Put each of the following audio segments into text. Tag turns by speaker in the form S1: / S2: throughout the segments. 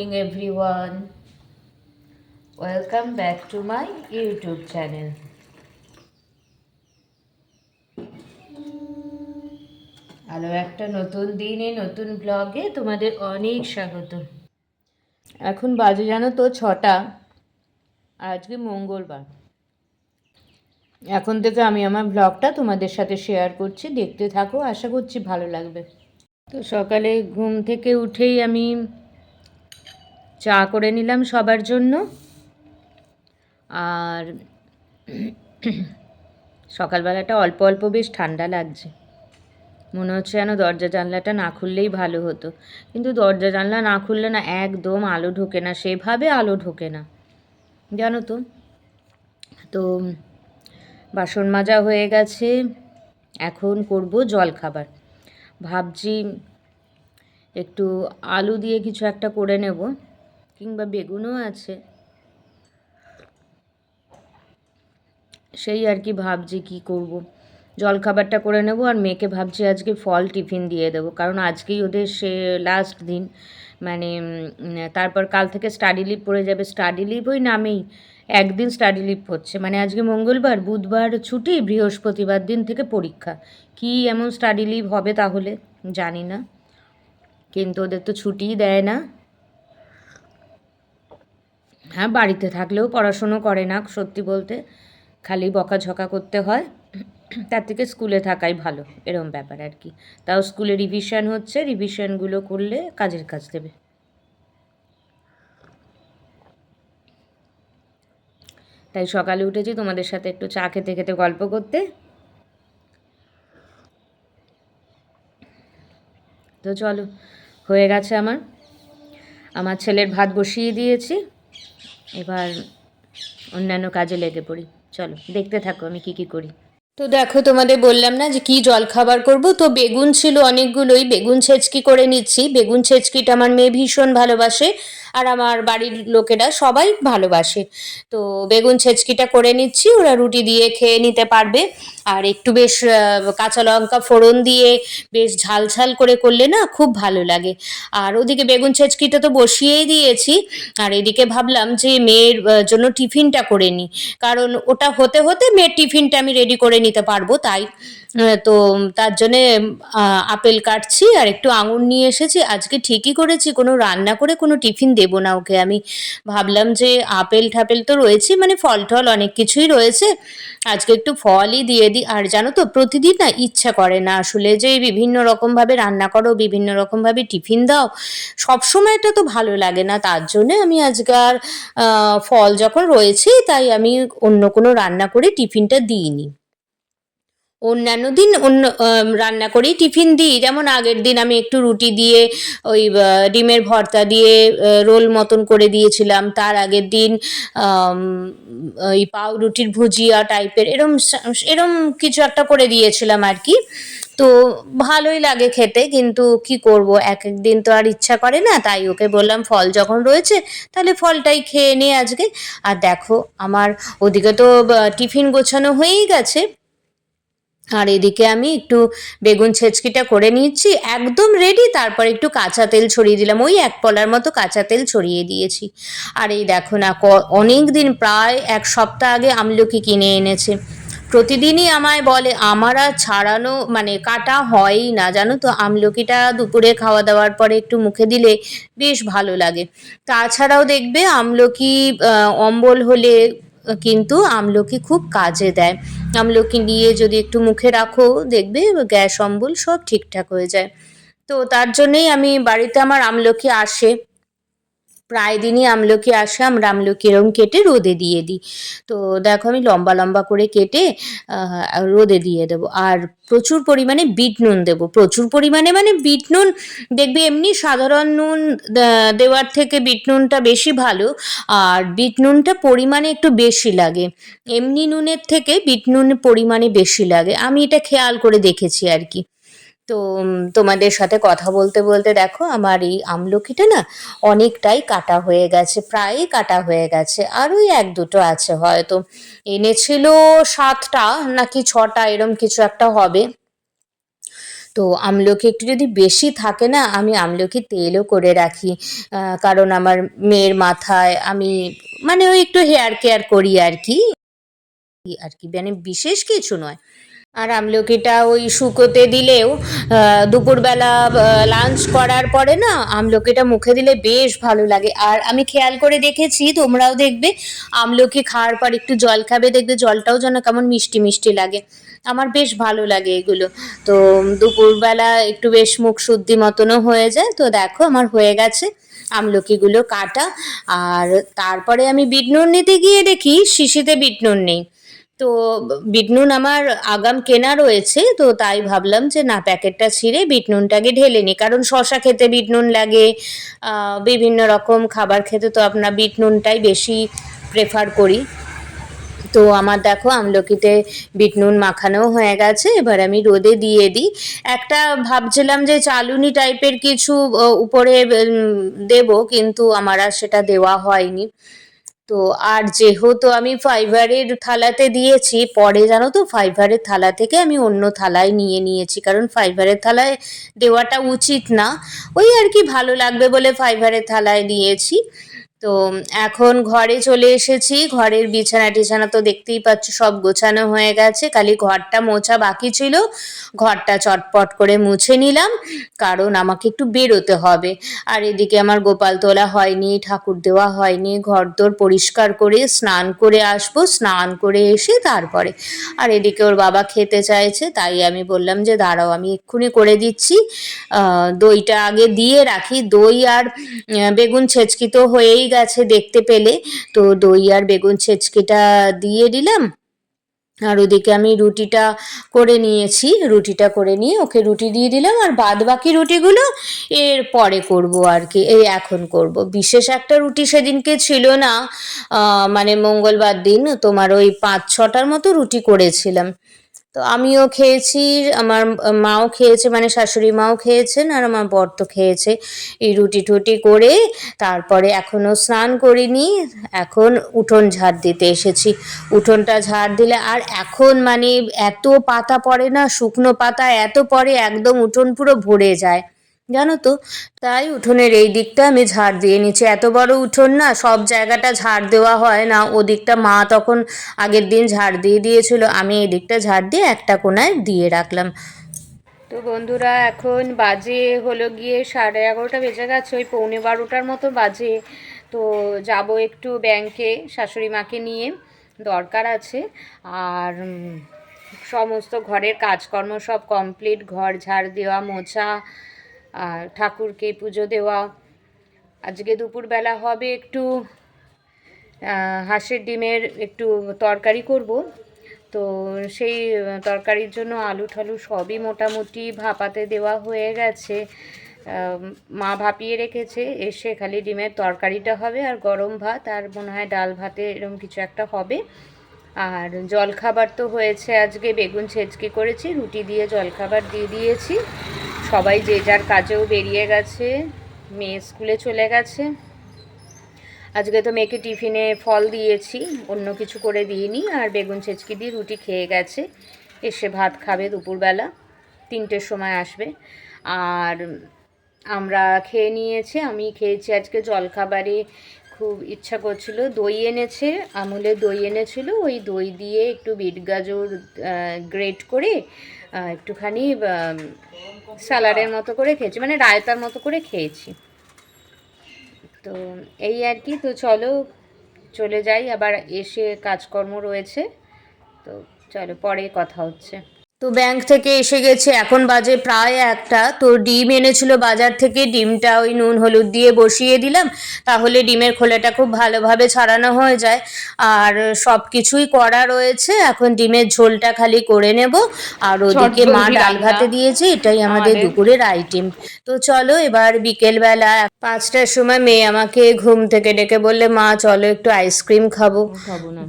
S1: Morning, everyone. Welcome back to my YouTube channel. আরও একটা নতুন দিনে নতুন ব্লগে তোমাদের অনেক স্বাগত। এখন বাজে জানো তো ছটা। আজকে মঙ্গলবার। এখন থেকে আমি আমার ব্লগটা তোমাদের সাথে শেয়ার করছি। দেখতে থাকো আশা করছি ভালো লাগবে। তো সকালে ঘুম থেকে উঠেই আমি চা করে নিলাম সবার জন্য। আর সকালবেলাটা অল্প অল্প বেশ ঠান্ডা লাগছে। মনে হচ্ছে যেন দরজা জানলাটা না খুললেই ভালো হতো। কিন্তু দরজা জানলা না খুললে না একদম আলো ঢোকে না, সেভাবে আলো ঢোকে না। জানো তো? তো বাসন মাজা হয়ে গেছে। এখন করব জল খাবার ভাবছি একটু আলু দিয়ে কিছু একটা করে নেব। কিংবা বেগুনও আছে। সেই আর কি ভাবছি কি করব। জলখাবারটা করে নেব আর মেয়েকে ভাবছি আজকে ফল টিফিন দিয়ে দেবো। কারণ আজকেই ওদের সে লাস্ট দিন। মানে তারপর কাল থেকে স্টাডি লিভ পড়ে যাবে। স্টাডি লিভ ওই নামেই একদিন স্টাডি লিভ হচ্ছে। মানে আজকে মঙ্গলবার, বুধবার ছুটি, বৃহস্পতিবার দিন থেকে পরীক্ষা। কি এমন স্টাডি লিভ হবে তাহলে? জানি না। কিন্তু ওদের তো ছুটিই দেয় না। হ্যাঁ বাড়িতে থাকলেও পড়াশুনো করে না, সত্যি বলতে। খালি বকাঝকা করতে হয়। তার থেকে স্কুলে থাকাই ভালো, এরম ব্যাপার আর কি। তাও স্কুলে রিভিশন হচ্ছে রিভিশনগুলো করলে কাজের কাজ দেবে। তাই সকালে উঠেছি তোমাদের সাথে একটু চা খেতে খেতে গল্প করতে। তো চলো, হয়ে গেছে আমার। আমার ছেলের ভাত বসিয়ে দিয়েছি। এবার অন্যান্য কাজে লেগে পড়ি। চলো দেখতে থাকো আমি কি কি করি। তো দেখো, তোমাদের বললাম না যে কি জল খাবার করব? তো বেগুন ছিল অনেকগুলোই। বেগুন ছেচকি করে নিচ্ছি। বেগুন ছেচকিটা আমার মেয়ে ভীষণ ভালোবাসে আর আমার বাড়ির লোকেরা সবাই ভালোবাসে। তো বেগুন ছেচকিটা করে নিচ্ছি। ওরা রুটি দিয়ে খেয়ে নিতে পারবে। আর একটু বেশ কাঁচা লঙ্কা ফোড়ন দিয়ে বেশ ঝাল ঝাল করে করলে না খুব ভালো লাগে। আর ওদিকে বেগুন ছেচকিটা তো বসিয়েই দিয়েছি। আর এদিকে ভাবলাম যে মেয়ের জন্য টিফিনটা করে নিই। কারণ ওটা হতে হতে মেয়ের টিফিনটা আমি রেডি করে নিতে পারব তাই তো তার জন্যে আপেল কাটছি আর একটু আঙুর নিয়ে এসেছি। আজকে ঠিকই করেছি কোনো রান্না করে কোনো টিফিন দেবো না ওকে। আমি ভাবলাম যে আপেল ঠাপেল তো রয়েছে মানে ফল টল অনেক কিছুই রয়েছে। আজকে একটু ফলই দিয়ে দিই। আর জানো তো প্রতিদিন না ইচ্ছা করে না আসলে যে বিভিন্ন রকমভাবে রান্না করো বিভিন্ন রকমভাবে টিফিন দাও সবসময় এটা তো ভালো লাগে না। তার জন্য আমি আজকাল আহ, ফল যখন রয়েছে তাই আমি অন্য কোনো রান্না করে টিফিনটা দিইনি। অন্যান্য দিন অন্য রান্না করেই টিফিন দিই। যেমন আগের দিন আমি একটু রুটি দিয়ে, ওই ডিমের ভর্তা দিয়ে রোল মতন করে দিয়েছিলাম। তার আগের দিন ওই পাউরুটির ভুজিয়া টাইপের, এরম এরম কিছু একটা করে দিয়েছিলাম আর কি। তো ভালোই লাগে খেতে, কিন্তু কি করব? এক এক দিন তো আর ইচ্ছা করে না। তাই ওকে বললাম, ফল যখন রয়েছে, তাহলে ফলটাই খেয়ে নে আজকে। আর দেখো, আমার ওদিকে তো টিফিন গোছানো হয়েই গেছে। আর এদিকে আমি একটু বেগুন ছেচকিটা করে নিচ্ছি একদম রেডি তারপর একটু কাঁচা তেল ছড়িয়ে দিলাম, ওই এক পলার মতো কাঁচা তেল ছড়িয়ে দিয়েছি। আর এই দেখো না অনেক দিন প্রায় এক সপ্তাহ আগে আমলকি কিনে এনেছে। প্রতিদিনই আমায় বলে, আমার আর ছাড়ানো মানে কাটা হয়ই না। জানো তো, আমলকিটা দুপুরে খাওয়া দাওয়ার পরে একটু মুখে দিলে বেশ ভালো লাগে। তাছাড়াও দেখবে, আমলকি অম্বল হলে কিন্তু আমলকি খুব কাজে দেয়। আমলকি নিয়ে যদি একটু মুখে রাখো, দেখবে গ্যাস, অম্বল সব ঠিকঠাক হয়ে যায়। তো তার জন্যেই আমি বাড়িতে আমার আমলকি আসে। প্রায় দিনই আমলকি আসে, আমরা আমলকি এরকম কেটে রোদে দিয়ে দিই। তো দেখো আমি লম্বা লম্বা করে কেটে রোদে দিয়ে দেবো। আর প্রচুর পরিমাণে বিট নুন দেবো। প্রচুর পরিমাণে মানে বিট নুন, দেখবে এমনি সাধারণ নুন দেওয়ার থেকে বিট নুনটা বেশি ভালো। আর বিট নুনটা পরিমাণে একটু বেশি লাগে। এমনি নুনের থেকে বিট নুন পরিমাণে বেশি লাগে। আমি এটা খেয়াল করে দেখেছি আর কি। তো তোমাদের সাথে কথা বলতে বলতে দেখো আমার এই আমলকিটা না অনেকটাই কাটা হয়ে গেছে, প্রায়ই কাটা হয়ে গেছে, আর ওই এক দুটো আছে হয়তো। এনেছিল সাতটা নাকি ছটা, এরম কিছু একটা হবে। তো আমলকি একটু যদি বেশি থাকে না, আমি আমলকি তেলও করে রাখি কারণ আমার মেয়ের মাথায় আমি মানে ওই একটু হেয়ার কেয়ার করি আর কি। আর কি মানে বিশেষ কিছু নয়। আর আমলকিটা ওই শুকোতে দিলেও দুপুরবেলা লাঞ্চ করার পরে না, আমলকিটা মুখে দিলে বেশ ভালো লাগে। আর আমি খেয়াল করে দেখেছি, তোমরাও দেখবে, আমলকি খাওয়ার পর একটু জল খাবে, দেখবে জলটাও যেন কেমন মিষ্টি মিষ্টি লাগে। আমার বেশ ভালো লাগে এগুলো। তো দুপুরবেলা একটু বেশ মুখ শুদ্ধি মতনও হয়ে যায়। তো দেখো, আমার হয়ে গেছে আমলকিগুলো কাটা। আর তারপরে আমি বিট নুন নিতে গিয়ে দেখি, শিশিতে বিট নুন নেই। তো বিটনুন আমার আগাম কেনা রয়েছে, তো তাই ভাবলাম যে না, প্যাকেটটা ছিঁড়ে বিটনুনটাকে ঢেলে নিই। কারণ শশা খেতে বিটনুন লাগে বিভিন্ন রকম খাবার খেতে তো আপনার বিটনুনটাই বেশি প্রেফার করি। তো আমার দেখো, আমলকিতে বিট নুন মাখানো হয়ে গেছে, এবার আমি রোদে দিয়ে দিই। একটা ভাবছিলাম যে চালুনি টাইপের কিছু উপরে দেব, কিন্তু আমার আর সেটা দেওয়া হয়নি। তো আর যেহেতু আমি ফাইবারের থালাতে দিয়েছি, পরে জানো তো ফাইবারের থালা থেকে আমি অন্য থালায় নিয়ে নিয়েছি। কারণ ফাইবারের থালায় দেওয়াটা উচিত না। ওই আর কি ভালো লাগবে বলে ফাইবারের থালায় নিয়েছি। তো এখন ঘরে চলে এসেছি। ঘরের বিছানা টিছানা তো দেখতেই পাচ্ছ, সব গোছানো হয়ে গেছে। খালি ঘরটা মোছা বাকি ছিল। ঘরটা চটপট করে মুছে নিলাম, কারণ আমাকে একটু বেরোতে হবে। আর এদিকে আমার গোপাল তোলা হয়নি, ঠাকুর দেওয়া হয়নি ঘর দোর পরিষ্কার করে স্নান করে আসব, স্নান করে এসে তারপরে। আর এদিকে ওর বাবা খেতে চাইছে, তাই আমি বললাম যে, দাঁড়াও, আমি এক্ষুনি করে দিচ্ছি। দইটা আগে দিয়ে রাখি। দই আর বেগুন ছেচকি তো হয়েই গেছে দেখতে পেলে। তো দই আর বেগুন ছেচকিটা দিয়ে দিলাম। আর ওদিকে আমি রুটিটা করে নিয়েছি। রুটিটা করে নিয়ে ওকে রুটি দিয়ে দিলাম। আর বাদ বাকি রুটিগুলো এর পরে করব আর কি, এই এখন করব। বিশেষ একটা রুটি সেদিনকে ছিল না মানে মঙ্গলবার দিন তোমার ওই পাঁচ ছটার মতো রুটি করেছিলাম। তো আমিও খেয়েছি, আমার মাও খেয়েছে মানে শাশুড়ি মাও খেয়েছেন আর আমার বর তো খেয়েছে। এই রুটি টুটি করে তারপরে এখনও স্নান করিনি, এখন উঠোন ঝাড় দিতে এসেছি। উঠোনটা ঝাড় দিলে আর এখন মানে এত পাতা পড়ে না, শুকনো পাতা এত পড়ে, একদম উঠোন পুরো ভরে যায়। জানো তো? তাই উঠোনের এই দিকটা আমি ঝাড় দিয়ে নিচ্ছি। এত বড় উঠোন না, সব জায়গাটা ঝাড় দেওয়া হয় না। ওদিকটা মা তখন আগের দিন ঝাড় দিয়ে দিয়েছিল। আমি এই দিকটা ঝাড় দিয়ে একটা কোনায় দিয়ে রাখলাম। তো বন্ধুরা, এখন বাজে হলো গিয়ে সাড়ে এগারোটা বেজে গেছে, ওই পৌনে বারোটার মতো বাজে। তো যাব একটু ব্যাংকে, শাশুড়ি মাকে নিয়ে, দরকার আছে। আর সমস্ত ঘরের কাজকর্ম সব কমপ্লিট ঘর ঝাড় দেওয়া, মোছা আর ঠাকুরকে পুজো দেওয়া। আজকে দুপুরবেলা হবে একটু হাঁসের ডিমের একটু তরকারি করব। তো সেই তরকারির জন্য আলু ঠালু সবই মোটামুটি ভাপাতে দেওয়া হয়ে গেছে। মা ভাপিয়ে রেখেছে, এসে খালি ডিমের তরকারিটা হবে আর গরম ভাত আর মনে হয় ডাল ভাতে এরকম কিছু একটা হবে। আর জলখাবার তো হয়েছে আজকে, বেগুন ছেচকি করেছি, রুটি দিয়ে জলখাবার দিয়ে দিয়েছি। সবাই যে যার কাজেও বেরিয়ে গেছে, মেয়ে স্কুলে চলে গেছে। আজকে তো মেয়েকে টিফিনে ফল দিয়েছি, অন্য কিছু করে দিইনি, আর বেগুন ছেচকি দিয়ে রুটি খেয়ে গেছে। এসে ভাত খাবে দুপুরবেলা, তিনটের সময় আসবে। আর আমরা খেয়ে নিয়েছি, আমি খেয়েছি আজকে জলখাবারে, খুব ইচ্ছা করছিল। দই এনেছে, আমুলের দই এনেছিল, ওই দই দিয়ে একটু বিট গাজর গ্রেট করে একটুখানি স্যালাডের মতো করে খেয়েছি মানে রায়তার মতো করে খেয়েছি। তো এই আর কি, তো চলো, চলে যাই, আবার এসে কাজকর্ম রয়েছে। তো চলো, পরে কথা হচ্ছে। তো ব্যাংক থেকে এসে গেছে। এখন বাজে প্রায় একটা। তো ডিম এনেছিল বাজার থেকে। ডিমটা ওই নুন হলুদ দিয়ে বসিয়ে দিলাম। তাহলে ডিমের খোলাটা খুব ভালোভাবে ছাড়ানো হয়ে যায়। আর সব কিছুই করা রয়েছে। এখন ডিমের ঝোলটা খালি করে নেব। আর ওদিকে মা ডাল ভাতে দিয়েছে। এটাই আমাদের। দুপুরের আইটেম তো চলো এবার বিকেলবেলা পাঁচটার সময় মেয়ে আমাকে ঘুম থেকে ডেকে বললে মা চলো একটু আইসক্রিম খাব।
S2: খাব না।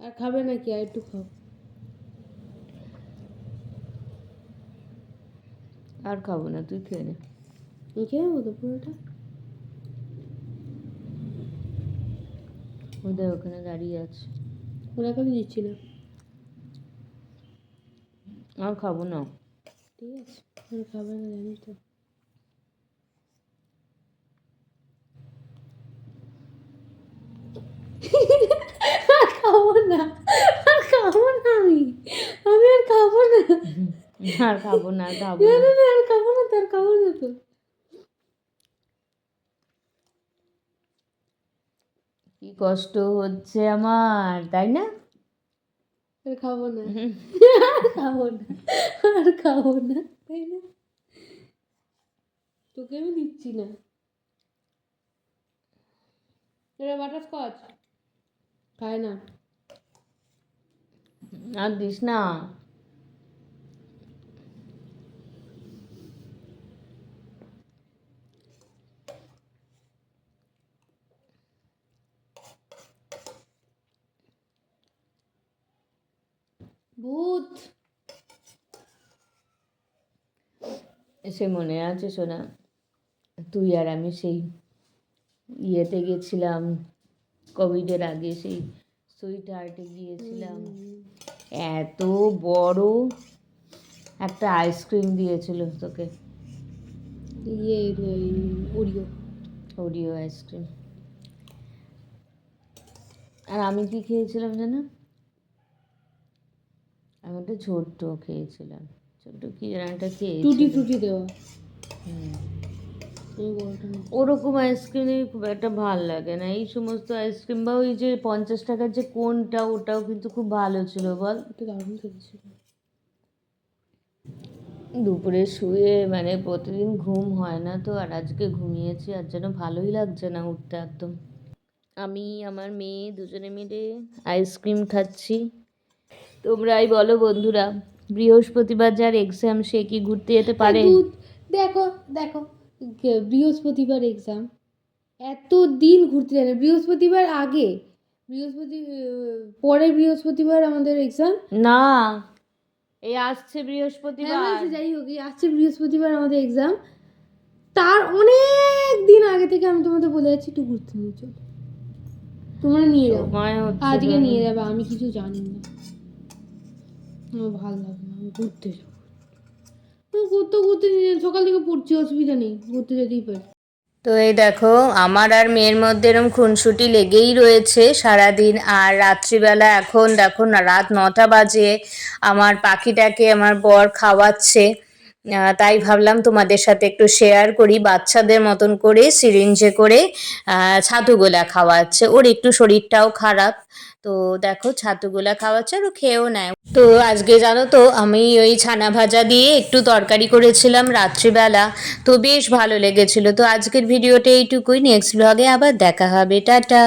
S2: আর খাবে নাকি? আর একটু
S1: খাব না তুই খেয়ে নে
S2: আমি খেয়ে নেব তো পুরোটা
S1: ওদের ওখানে দাঁড়িয়ে আছে
S2: ওরা কেন দিচ্ছি না
S1: আর খাব না
S2: ঠিক আছে আর খাবে না জানি তো আর খাব না আর খাব না আমি আমি আর খাব না
S1: আর খাব না খাব
S2: না আর খাব না খাব না তো।
S1: কি কষ্ট হচ্ছে আমার তাই না?
S2: আর খাব না। আর খাব না আর খাব না তাই না? তোকে আমি দিচ্ছি না। এটা বাটার স্কচ। খায় না।
S1: আর দিস না।
S2: ভূত।
S1: সে মনে আছে সোনা তুই আর আমি সেই ইয়েতে গেছিলাম কোভিডের আগে সেই সুইট হার্টে গিয়েছিলাম। এত বড় একটা আইসক্রিম দিয়েছিল তোকে।
S2: ইয়ে ওরিও।
S1: Oreo ice cream. আর আমি কি খেয়েছিলাম জানো? আমি একটা ছোট্ট খেয়েছিলাম। ছোট্ট কি একটা
S2: টুটি
S1: খেয়েছি
S2: ফ্রুটি দেওয়া
S1: ওরকম আইসক্রিম খুব একটা ভালো লাগে না। এই সমস্ত আইসক্রিম বা ওই যে পঞ্চাশ টাকার যে কোনটা ওটাও কিন্তু খুব ভালো ছিল বল।
S2: দারুণ
S1: দুপুরে শুয়ে মানে প্রতিদিন ঘুম হয় না তো আর আজকে ঘুমিয়েছি আর যেন ভালোই লাগছে না উঠতে একদম। আমি আমার মেয়ে দুজনে মিলে আইসক্রিম খাচ্ছি। তোমরাই বলো বন্ধুরা বৃহস্পতিবার যার এক্সাম সে কি ঘুরতে যেতে পারে?
S2: দেখো দেখো বৃহস্পতিবার এক্সাম এত দিন ঘুরতে যায় না বৃহস্পতিবার আগে বৃহস্পতি পরে বৃহস্পতিবার আমাদের এক্সাম
S1: না এই আসছে বৃহস্পতিবার।
S2: যাই হোক এই আসছে বৃহস্পতিবার আমাদের এক্সাম তার অনেক দিন আগে থেকে আমি তোমাদের বলে যাচ্ছি একটু ঘুরতে নিয়ে চলো। তোমরা নিয়ে যাও। আজকে নিয়ে যাবে আমি কিছু জানি না। আমার ভালো লাগে না ঘুরতে যাব। ঘুরতে ঘুরতে সকাল থেকে পড়ছি, অসুবিধা নেই, ঘুরতে যেতেই পারি।
S1: তো এই দেখো, আমার আর মেয়ের মধ্যে এরকম খুনসুটি লেগেই রয়েছে সারাদিন, আর রাত্রিবেলা এখন দেখো না, রাত নটা বাজে, আমার পাখিটাকে আমার বর খাওয়াচ্ছে। তাই ভাবলাম তোমাদের সাথে একটু শেয়ার করি, বাচ্চাদের মতন করে, সিরিঞ্জে করে ছাতুগোলা খাওয়াচ্ছে। ওর একটু শরীরটাও খারাপ। তো দেখো ছাতুগুলা খাওয়াচ্ছে আর ও খেয়েও নেয়। তো আজকে জানো তো আমি ওই ছানা ভাজা দিয়ে একটু তরকারি করেছিলাম রাত্রিবেলা। তো বেশ ভালো লেগেছিল। তো আজকের ভিডিওটা এইটুকুই। নেক্সট ব্লগে আবার দেখা হবে। টাটা।